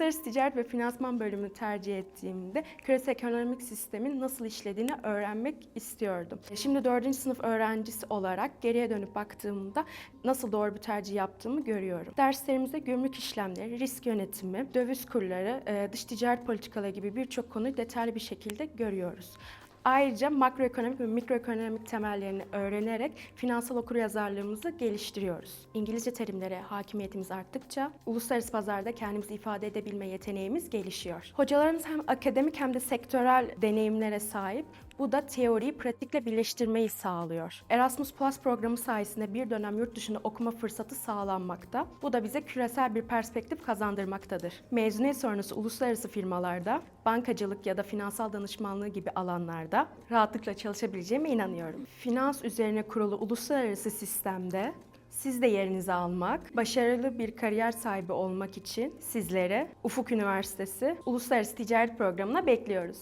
Uluslararası Ticaret ve Finansman bölümünü tercih ettiğimde küresel ekonomik sistemin nasıl işlediğini öğrenmek istiyordum. Şimdi 4. sınıf öğrencisi olarak geriye dönüp baktığımda nasıl doğru bir tercih yaptığımı görüyorum. Derslerimizde gümrük işlemleri, risk yönetimi, döviz kurları, e, dış ticaret politikaları gibi birçok konuyu detaylı bir şekilde görüyoruz. Ayrıca makroekonomik ve mikroekonomik temellerini öğrenerek finansal okuryazarlığımızı geliştiriyoruz. İngilizce terimlere hakimiyetimiz arttıkça uluslararası pazarda kendimizi ifade edebilme yeteneğimiz gelişiyor. Hocalarımız hem akademik hem de sektörel deneyimlere sahip. Bu da teoriyi pratikle birleştirmeyi sağlıyor. Erasmus Plus programı sayesinde bir dönem yurt dışında okuma fırsatı sağlanmakta. Bu da bize küresel bir perspektif kazandırmaktadır. Mezuniyet sonrası uluslararası firmalarda, bankacılık ya da finansal danışmanlığı gibi alanlarda rahatlıkla çalışabileceğime inanıyorum. Finans üzerine kurulu uluslararası sistemde siz de yerinizi almak, başarılı bir kariyer sahibi olmak için sizlere Ufuk Üniversitesi Uluslararası Ticaret Programı'na bekliyoruz.